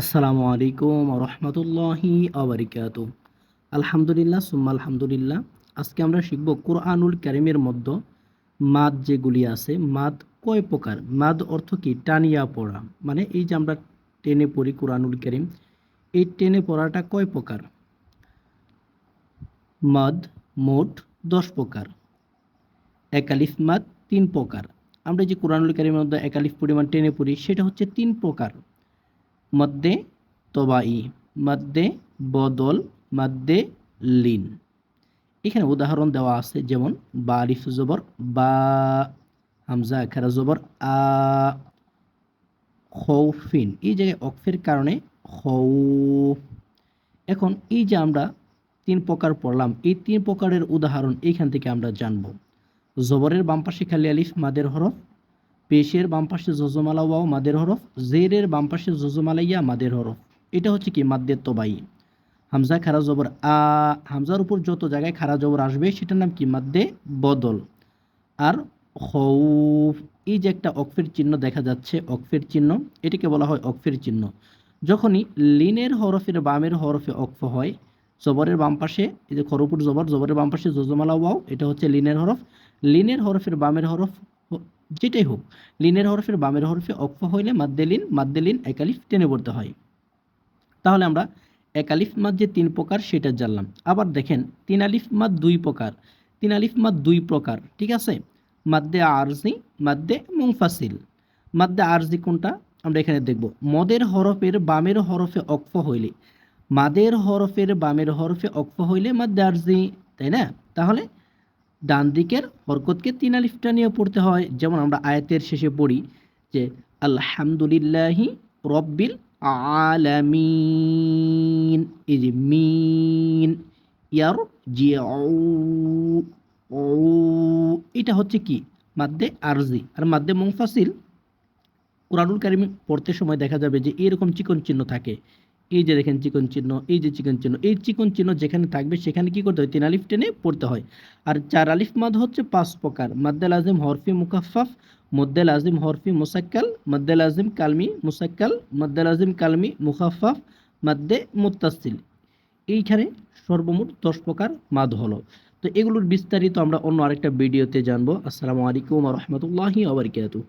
আসসালামু আলাইকুম রহমতুল্লাহি আবরিকাত আলহামদুলিল্লাহ, সুম্মা আলহামদুলিল্লাহ। আজকে আমরা শিখব কোরআনুল কারিমের মধ্যে মাদ যেগুলি আছে, মাদ কয় প্রকার? মাদ অর্থ কি? টানিয়া পড়া। মানে এই যে আমরা টেনে পড়ি কোরআনুল কারিম, এই টেনে পড়াটা কয় প্রকার? মাদ মোট দশ প্রকার। একালিফ মাদ তিন প্রকার। আমরা যে কোরআনুল কারিমের মধ্যে একালিফ পরিমাণ টেনে পড়ি, সেটা হচ্ছে তিন প্রকার। মধ্যে তবাই মধ্যে বদল, মধ্যে লিন। এখানে উদাহরণ দেওয়া আছে, যেমন বা আলিফ জবর, বা, হামজা খেরা জবর, আ, খৌফিন। এই জায়গায় অক্ষের কারণে খৌ এখন এই যে আমরা তিন প্রকার পড়লাম, এই তিন প্রকারের উদাহরণ এইখান থেকে আমরা জানব। জবরের বাম পাশে খালি আলিফ, মাদের হরফ পেশের বাম পাশে জজমালা ওয়াও মাদের হরফ, জেরের বাম পাশে জজমালাইয়া মাদের হরফ। এটা হচ্ছে কি? মাদ্দের তবাই। হামজা খারা জবর আ, হামজার উপর যত জায়গায় খারা জবর আসবে, সেটার নাম কি? মাদ্দে বদল। আর খৌফ, এই যে একটা অক্ষের চিহ্ন দেখা যাচ্ছে, অক্ষের চিহ্ন, এটাকে বলা হয় অক্ষের চিহ্ন। যখনই লিনের হরফের বামের হরফে অক্ষ হয়, জবরের বাম পাশে, এই যে খরপুর জবর, জবরের বাম পাশে জজমালা ওয়াও এটা হচ্ছে লিনের হরফ। লিনের হরফের বামের হরফ যেটাই হোক, লিনের হরফের বামের হরফে অক্ষ হইলে মাদ্দেলিন মাদ্দেলিন একালিফ টেনে পড়তে হয়। তাহলে আমরা একালিফ মাদ যে তিন প্রকার সেটা জানলাম। আবার দেখেন, তিন আলিফ মাদ দুই প্রকার, তিন আলিফ মাদ দুই প্রকার, ঠিক আছে? মাদ্দে আরজি, মাদ্দে মুংফাসিল মাদ্দে আরজি কোনটা? আমরা এখানে দেখব, মদের হরফের বামের হরফে অক্ষ হইলে, মাদের হরফের বামের হরফে অক্ষ হইলে মাদ্দে আরজি, তাই না? তাহলে ডান দিকের হরকতকে তিন আলিফটা নিয়ে পড়তে হয়। যেমন আমরা আয়াতের শেষে পড়ি যে, আলহামদুলিল্লাহি রব্বিল আলামিন। এই যে, মিন ইয়ার জি এটা হচ্ছে কি? মাদ্দে আরজি। আর মাদ্দে মুংফাসিল কোরআনুল কারিম পড়তে সময় দেখা যাবে যে, এরকম চিকন চিহ্ন থাকে। এই যে দেখেন চিকন চিহ্ন, এই যে চিকন চিহ্ন, এই চিকন চিহ্ন যেখানে থাকবে সেখানে কি করতে হয় তিন আলিফ টেনে পড়তে হয়। আর চার আলিফ মাদ হচ্ছে পাঁচ প্রকার। মাদ্দাল আজিম হরফি মুকাফাফ মদ্দাল আজিম হরফি, মুসাক্কাল মদ্দাল আজিম কালমি, মুসাক্কাল মদ্দাল আজিম কালমি মুখাফাফ মাদ্দে মুতাসিল এইখানে সর্বমোট দশ প্রকার মাদ হলো। তো এগুলোর বিস্তারিত আমরা অন্য আরেকটা ভিডিওতে জানব। আসসালামু আলাইকুম রহমতুল্লাহি আবরকাতু